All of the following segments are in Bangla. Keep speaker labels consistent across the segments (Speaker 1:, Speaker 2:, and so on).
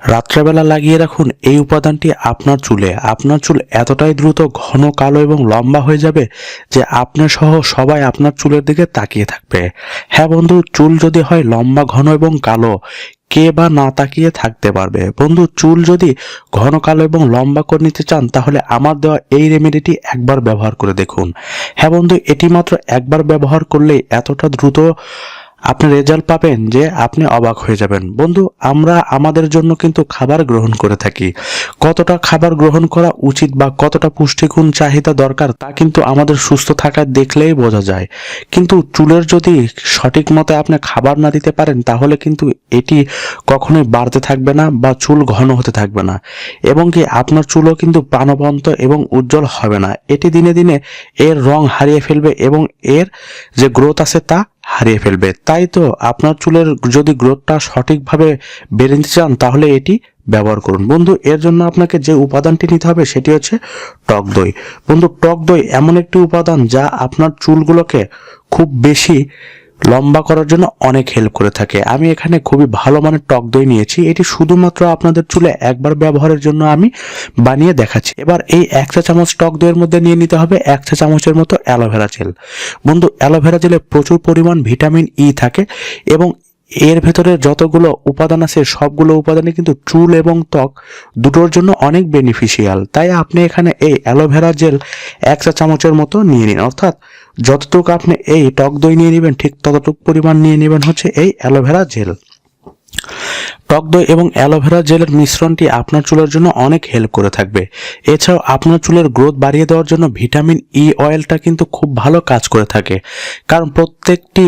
Speaker 1: রাত্রেবেলা লাগিয়ে রাখুন এই উপাদানটি আপনার চুলে। আপনার চুল এতটাই দ্রুত ঘন, কালো এবং লম্বা হয়ে যাবে যে আপনার সহ সবাই আপনার চুলের দিকে তাকিয়ে থাকবে। হ্যাঁ বন্ধু, চুল যদি হয় লম্বা, ঘন এবং কালো, কে বা না তাকিয়ে থাকতে পারবে? বন্ধু, চুল যদি ঘন, কালো এবং লম্বা করে নিতে চান, তাহলে আমার দেওয়া এই রেমেডিটি একবার ব্যবহার করে দেখুন। হ্যাঁ বন্ধু, এটি মাত্র একবার ব্যবহার করলেই এতটা দ্রুত আপনি রেজাল্ট পাবেন যে আপনি অবাক হয়ে যাবেন। বন্ধু, আমরা আমাদের জন্য কিন্তু খাবার গ্রহণ করে থাকি। কতটা খাবার গ্রহণ করা উচিত বা কতটা পুষ্টিগুণ চাহিদা দরকার তা কিন্তু আমাদের সুস্থ থাকা দেখলেই বোঝা যায়। কিন্তু চুলের যদি সঠিক মতে আপনি খাবার না দিতে পারেন, তাহলে কিন্তু এটি কখনোই বাড়তে থাকবে না বা চুল ঘন হতে থাকবে না। এবং কি আপনার চুলও কিন্তু প্রাণবন্ত এবং উজ্জ্বল হবে না। এটি দিনে দিনে এর রং হারিয়ে ফেলবে এবং এর যে গ্রোথ আছে তা হারিয়ে ফেলবে। তাই তো আপনার চুলের যদি গ্রোথটা সঠিকভাবে বেড়ে নিতে চান, তাহলে এটি ব্যবহার করুন। বন্ধু, এর জন্য আপনাকে যে উপাদানটি নিতে হবে, সেটি হচ্ছে টক দই। বন্ধু, টক দই এমন একটি উপাদান যা আপনার চুলগুলোকে খুব বেশি লম্বা করার জন্য অনেক হেল্প করে থাকে। আমি এখানে খুবই ভালো মানের টক দই নিয়েছি। এটি শুধুমাত্র আপনাদের চুলে একবার ব্যবহারের জন্য আমি বানিয়ে দেখাচ্ছি। এবার এই এক চা চামচ টক দইয়ের মধ্যে নিয়ে নিতে হবে এক চা চামচের মতো অ্যালোভেরা জেল বন্ধু অ্যালোভেরা জেলে প্রচুর পরিমাণ ভিটামিন ই থাকে এবং এর ভেতরে যতগুলো উপাদান আছে, সবগুলো উপাদানই কিন্তু চুল এবং ত্বক দুটোর জন্য অনেক বেনিফিশিয়াল তাই আপনি এখানে এই অ্যালোভেরা জেল এক চা চামচের মতো নিয়ে নিন। অর্থাৎ যতটুকু আপনি এই টক দই নিয়ে নেবেন, ঠিক ততটুক পরিমাণ নিয়ে নেবেন হচ্ছে এই অ্যালোভেরা জেল। টক দই এবং অ্যালোভেরা জেলের মিশ্রণটি আপনার চুলের জন্য অনেক হেল্প করে থাকবে। এছাড়াও আপনার চুলের গ্রোথ বাড়িয়ে দেওয়ার জন্য ভিটামিন ই অয়েলটা কিন্তু খুব ভালো কাজ করে থাকে। কারণ প্রত্যেকটি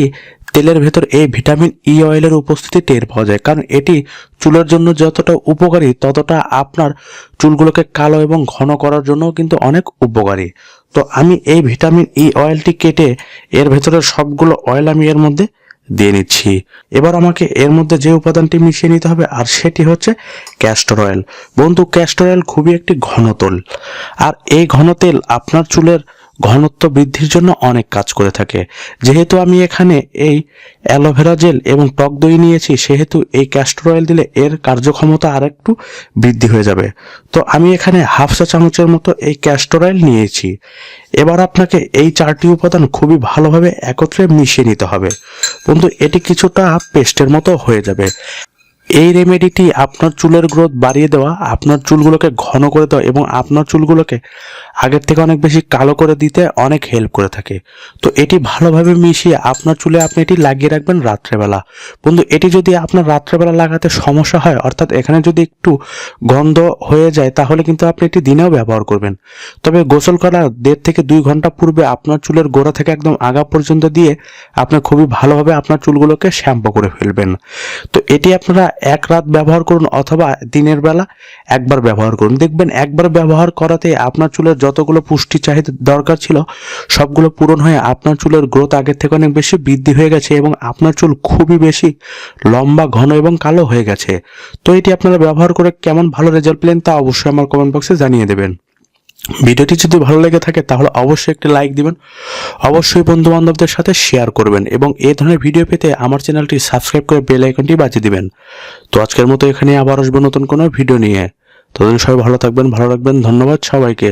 Speaker 1: তেলের ভেতর এই ভিটামিন ই অয়েলের উপস্থিতি টের পাওয়া যায়। কারণ এটি চুলের জন্য যতটা উপকারী, ততটা আপনার চুলগুলোকে কালো এবং ঘন করার জন্য কিন্তু অনেক উপকারী। তো আমি এই ভিটামিন ই অয়েলটি কেটে এর ভেতরের সবগুলো অয়েল আমি এর মধ্যে দিয়ে নিচ্ছি। এবার আমাকে এর মধ্যে যে উপাদানটি মিশিয়ে নিতে হবে, আর সেটি হচ্ছে ক্যাস্টর অয়েল বন্ধু ক্যাস্টর অয়েল খুবই একটি ঘন তেল। আর এই ঘন তেল আপনার চুলের ঘনত্ব বৃদ্ধির জন্য অনেক কাজ করে থাকে। যেহেতু আমি এখানে এই অ্যালোভেরা জেল এবং টক দই নিয়েছি, সেহেতু এই ক্যাস্টর অয়েল দিলে এর কার্যক্ষমতা আর একটু বৃদ্ধি হয়ে যাবে। তো আমি এখানে হাফ চা চামচের মতো এই ক্যাস্টর অয়েল নিয়েছি। এবার আপনাকে এই চারটি উপাদান খুবই ভালোভাবে একত্রে মিশিয়ে নিতে হবে। বন্ধু, এটি কিছুটা পেস্টের মতো হয়ে যাবে। এই রেমেডিটি আপনার চুলের গ্রোথ বাড়িয়ে দেওয়া, আপনার চুলগুলোকে ঘন করে দেওয়া এবং আপনার চুলগুলোকে আগের থেকে অনেক বেশি কালো করে দিতে অনেক হেল্প করে থাকে। তো এটি ভালোভাবে মিশিয়ে আপনার চুলে আপনি এটি লাগিয়ে রাখবেন রাত্রেবেলা। বন্ধু, এটি যদি আপনার রাত্রেবেলা লাগাতে সমস্যা হয়, অর্থাৎ এখানে যদি একটু গন্ধ হয়ে যায়, তাহলে কিন্তু আপনি এটি দিনেও ব্যবহার করবেন। তবে গোসল করার দেড় থেকে দুই ঘণ্টা পূর্বে আপনার চুলের গোড়া থেকে একদম আগা পর্যন্ত দিয়ে আপনি খুবই ভালোভাবে আপনার চুলগুলোকে শ্যাম্পু করে ফেলবেন। তো এটি আপনারা এক রাত ব্যবহার করুন অথবা দিনের বেলা একবার ব্যবহার করুন। দেখবেন একবার ব্যবহার করাতে আপনার চুলের যতগুলো পুষ্টি চাহিদা দরকার ছিল, সবগুলো পূরণ হয়ে আপনার চুলের গ্রোথ আগের থেকে অনেক বেশি বৃদ্ধি হয়ে গেছে এবং আপনার চুল খুবই বেশি লম্বা, ঘন এবং কালো হয়ে গেছে। তো এটি আপনারা ব্যবহার করে কেমন ভালো রেজাল্ট পেলেন তা অবশ্যই আমার কমেন্ট বক্সে জানিয়ে দেবেন। ভিডিওটি যদি ভালো লেগে থাকে, তাহলে অবশ্যই একটি লাইক দিবেন, অবশ্যই বন্ধু বান্ধবদের সাথে শেয়ার করবেন এবং এই ধরনের ভিডিও পেতে আমার চ্যানেলটি সাবস্ক্রাইব করে বেল আইকনটি বাজিয়ে দিবেন। তো আজকের মতো এখানে আবার আসব নতুন কোনো ভিডিও নিয়ে। ততদিন সবাই ভালো থাকবেন, ভালো রাখবেন, ধন্যবাদ সবাইকে।